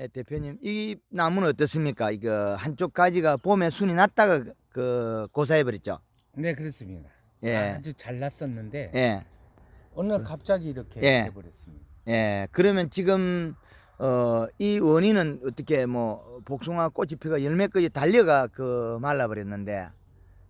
예, 대표님 이 나무는 어떻습니까? 이거 한쪽 가지가 봄에 순이 났다가 그 고사해 버렸죠. 네 그렇습니다. 예. 아주 잘 났었는데 예. 날 갑자기 이렇게 예. 돼버렸습니다. 예. 그러면 지금 어 이 원인은 어떻게 뭐 복숭아 꽃이 피가 열매까지 달려가 그 말라 버렸는데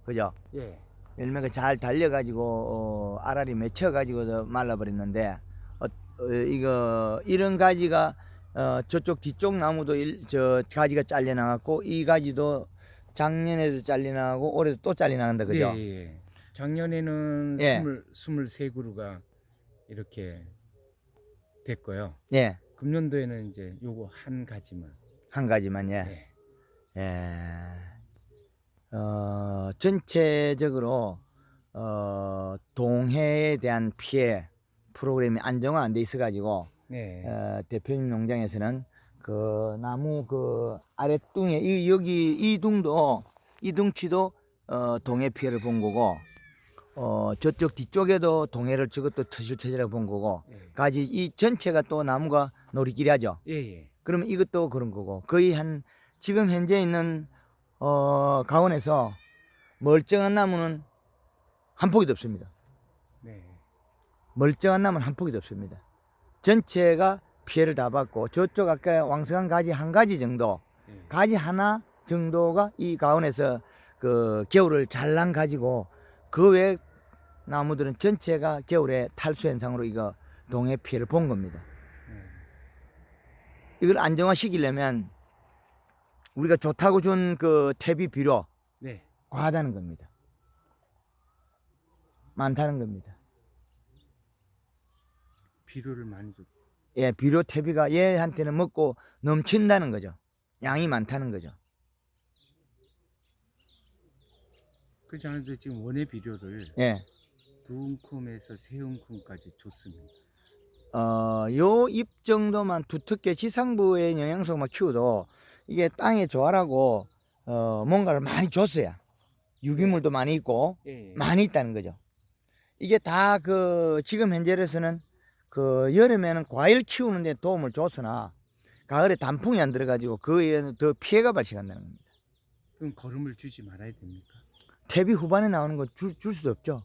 그죠? 예. 열매가 잘 달려 가지고 어, 알알이 맺혀 가지고 말라 버렸는데 어, 어, 이거 이런 가지가 어, 저쪽 뒤쪽 나무도 일, 저 가지가 잘려 나갔고 이 가지도 작년에도 잘려 나가고 올해도 또 잘려 나간다 그죠? 예, 예. 작년에는 예. 스물 스물세 그루가 이렇게 됐고요. 예. 금년도에는 이제 요거 한 가지만. 한 가지만 예. 네. 예. 어, 전체적으로 어, 동해에 대한 피해 프로그램이 안정화 안 돼 있어 가지고 네. 어, 대표님 농장에서는 그 나무 그 아랫둥에 이 여기 이 둥도 이 둥치도 어, 동해 피해를 본 거고 어, 저쪽 뒤쪽에도 동해를 저것도 터실터실하게 본 거고 예. 가지 이 전체가 또 나무가 놀이길이 하죠. 예, 예. 그러면 이것도 그런 거고 거의 한 지금 현재 있는 어, 강원에서 멀쩡한 나무는 한 포기도 없습니다. 네. 멀쩡한 나무는 한 포기도 없습니다. 전체가 피해를 다 받고 저쪽 아까 왕성한 가지 한 가지 정도 예. 가지 하나 정도가 이 가운에서 그 겨울을 잘난 가지고 그 외 나무들은 전체가 겨울에 탈수 현상으로 이거 동해 피해를 본 겁니다. 예. 이걸 안정화 시키려면 우리가 좋다고 준 그 퇴비 비료 네. 과하다는 겁니다. 많다는 겁니다. 비료를 많이 줬. 예, 비료 퇴비가 얘한테는 먹고 넘친다는 거죠. 양이 많다는 거죠. 그렇지 않아도 지금 원예 비료를 예. 두 움큼에서 세 움큼까지 줬습니다. 어, 요 잎 정도만 두텁게 지상부의 영양소만 키워도 이게 땅에 조화라고 어, 뭔가를 많이 줬어야 유기물도 많이 있고 예. 예. 많이 있다는 거죠. 이게 다 그 지금 현재로서는 그 여름에는 과일 키우는 데 도움을 줬으나 가을에 단풍이 안 들어가지고 그에는 더 피해가 발생한다는 겁니다. 그럼 거름을 주지 말아야 됩니까? 퇴비 후반에 나오는 거줄 줄 수도 없죠.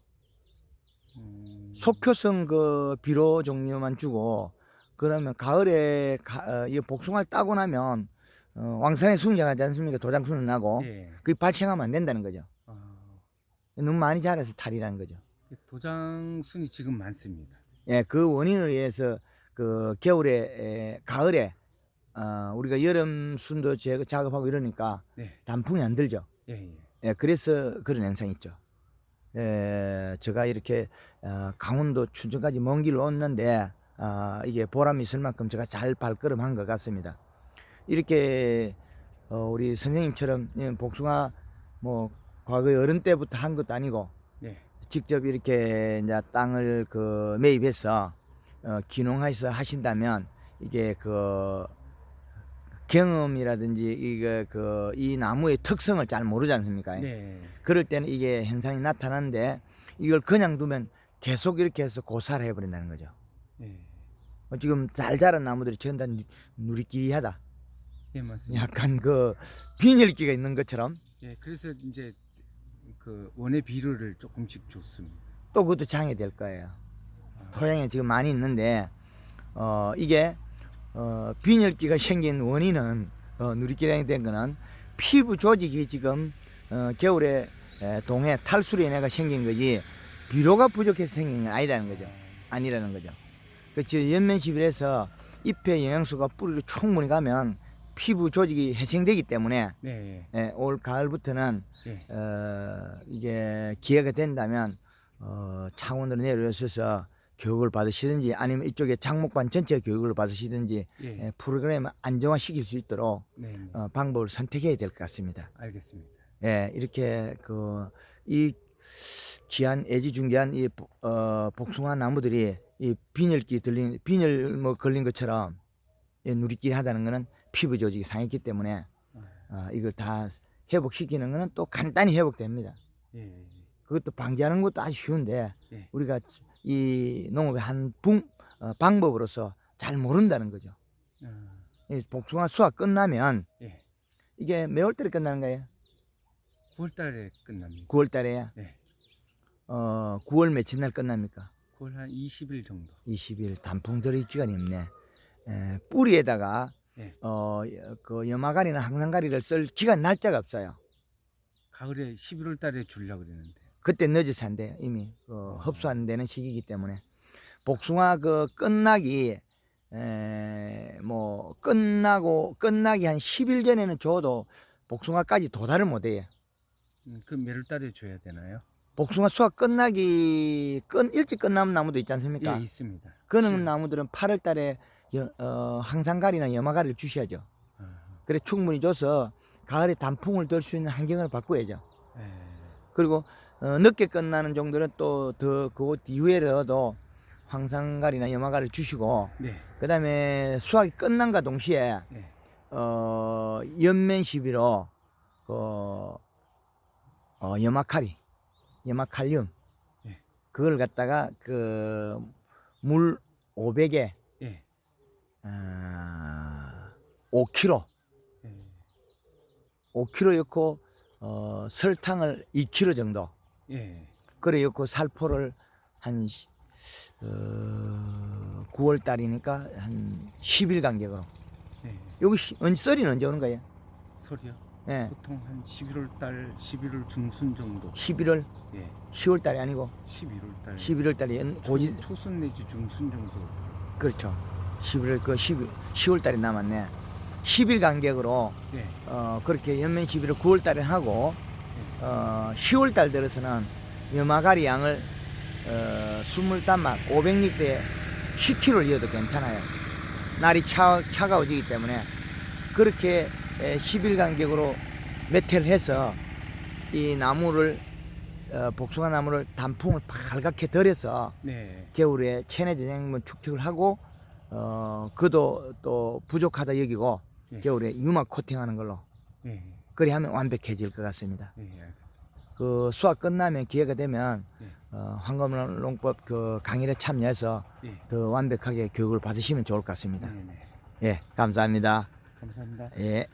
음, 속효성 그 비료 종류만 주고 그러면 가을에 가, 어, 이 복숭아를 따고 나면 어, 왕성에 순장하지 않습니까? 도장순은 나고 예. 그게 발생하면 안 된다는 거죠. 아, 너무 많이 자라서 탈이라는 거죠. 도장순이 지금 많습니다. 예, 그 원인을 위해서 그 겨울에 에, 가을에 어, 우리가 여름 순도 제거 작업하고 이러니까 네. 단풍이 안 들죠. 예, 예. 예, 그래서 그런 현상이 있죠. 예, 제가 이렇게 어, 강원도 춘천까지 먼 길을 왔는데 어, 이게 보람이 있을 만큼 제가 잘 발걸음한 것 같습니다. 이렇게 어, 우리 선생님처럼 예, 복숭아 뭐 과거에 어른 때부터 한 것도 아니고 네. 직접 이렇게 이제 땅을 그 매입해서 어, 기농해서 하신다면 이게 그 경험이라든지 이거 그이 나무의 특성을 잘 모르지 않습니까? 네. 그럴 때는 이게 현상이 나타나는데 이걸 그냥 두면 계속 이렇게 해서 고사를 해버린다는 거죠. 예. 어, 지금 잘 자란 나무들이 전부 다 누- 누리끼리하다. 예, 맞습니다. 약간 그 빈혈기가 있는 것처럼 예, 그래서 이제 그 원예 비료를 조금씩 줬습니다. 또 그것도 장애 될 거예요. 토양에 지금 많이 있는데 어 이게 어 빈혈기가 생긴 원인은 어 누리끼리 된 거는 피부 조직이 지금 어 겨울에 에, 동해 탈수로 인해가 생긴 거지 비료가 부족해서 생긴 건 아니라는 거죠. 아니라는 거죠. 그치 연면시비에서 잎에 영양소가 뿌리로 충분히 가면 피부 조직이 해생되기 때문에 네. 예, 올 가을부터는 예. 어, 이게 기회가 된다면 어, 창원으로 내려오셔서 교육을 받으시든지 아니면 이쪽에 장목반 전체 교육을 받으시든지 예. 예, 프로그램을 안정화 시킬 수 있도록 네. 네. 어, 방법을 선택해야 될 것 같습니다. 알겠습니다. 예, 이렇게 그 이 귀한 애지중지한 이 복- 어, 복숭아 나무들이 이 빈혈기 들린 빈혈 뭐 걸린 것처럼 예, 누리끼리 하다는 거는 피부 조직이 상했기 때문에 어, 이걸 다 회복시키는 거는 또 간단히 회복됩니다. 예. 예. 그것도 방지하는 것도 아주 쉬운데 예. 우리가 이 농업의 한 붕, 어, 방법으로서 잘 모른다는 거죠. 아, 이 복숭아 수확 끝나면 예. 이게 매월 달에 끝나는 거예요? 9월 달에 끝납니다. 9월 달에요? 네. 어, 9월 며칠 날 끝납니까? 9월 한 20일 정도. 20일 단풍 들이 기간이 없네. 에, 뿌리에다가 네. 어, 그 염화가리나 항산가리를 쓸 기간 날짜가 없어요. 가을에 11월 달에 주려고 그랬는데. 그때 늦어서 안 돼요. 이미 그 흡수 안 되는 시기이기 때문에 복숭아 그 끝나기 에, 뭐 끝나고 끝나기 한 10일 전에는 줘도 복숭아까지 도달을 못 해요. 음, 그 몇월 달에 줘야 되나요? 복숭아 수확 끝나기 끝 일찍 끝나는 나무도 있지 않습니까? 예, 있습니다. 시- 나무들은 8월 달에 여, 어, 항산가리나 염화가리를 주셔야죠. 아, 그래 충분히 줘서 가을에 단풍을 들 수 있는 환경을 바꿔야죠. 예. 그리고 어, 늦게 끝나는 정도는 또 더 그것 이후에라도 황산가리나 염화가리를 주시고 네. 그다음에 수확이 끝난과 동시에 네. 어, 연면 시비로 그 어, 염화칼리, 염화칼륨 예. 그걸 갖다가 그 물 500에 예. 어, 5kg, 예. 5kg 넣고 어, 설탕을 2kg 정도 예. 그래 넣고 살포를 한 시- 어, 9월 달이니까 한 10일 간격으로 예. 여기 시- 언 썰이는 언제 오는 거예요? 설이요? 예, 보통 한 11월 달, 11월 중순 정도. 11월, 예. 10월 달이 아니고 11월 달. 11월 달이 연- 고지 초순 내지 중순 정도. 그렇죠. 11월 그 10, 10월 달이 남았네. 10일 간격으로 예. 어, 그렇게 연면 시비를 9월 달에 하고 어, 10월 달 들어서는 염화가리 양을 어, 20단막 500리터에 10kg를 이어도 괜찮아요. 날이 차, 차가워지기 때문에 그렇게 에, 10일 간격으로 몇 회를 해서 이 나무를 어, 복숭아 나무를 단풍을 팔갛게 덜어서 네. 겨울에 체내 전쟁문 축적을 하고 어 그도 또 부족하다 여기고 예. 겨울에 유막 코팅하는 걸로 예. 그래 하면 완벽해질 것 같습니다. 예, 알겠습니다. 그 수학 끝나면 기회가 되면 예. 어, 황금농법 그 강의에 참여해서 예. 더 완벽하게 교육을 받으시면 좋을 것 같습니다. 네, 네. 예, 감사합니다. 감사합니다. 예.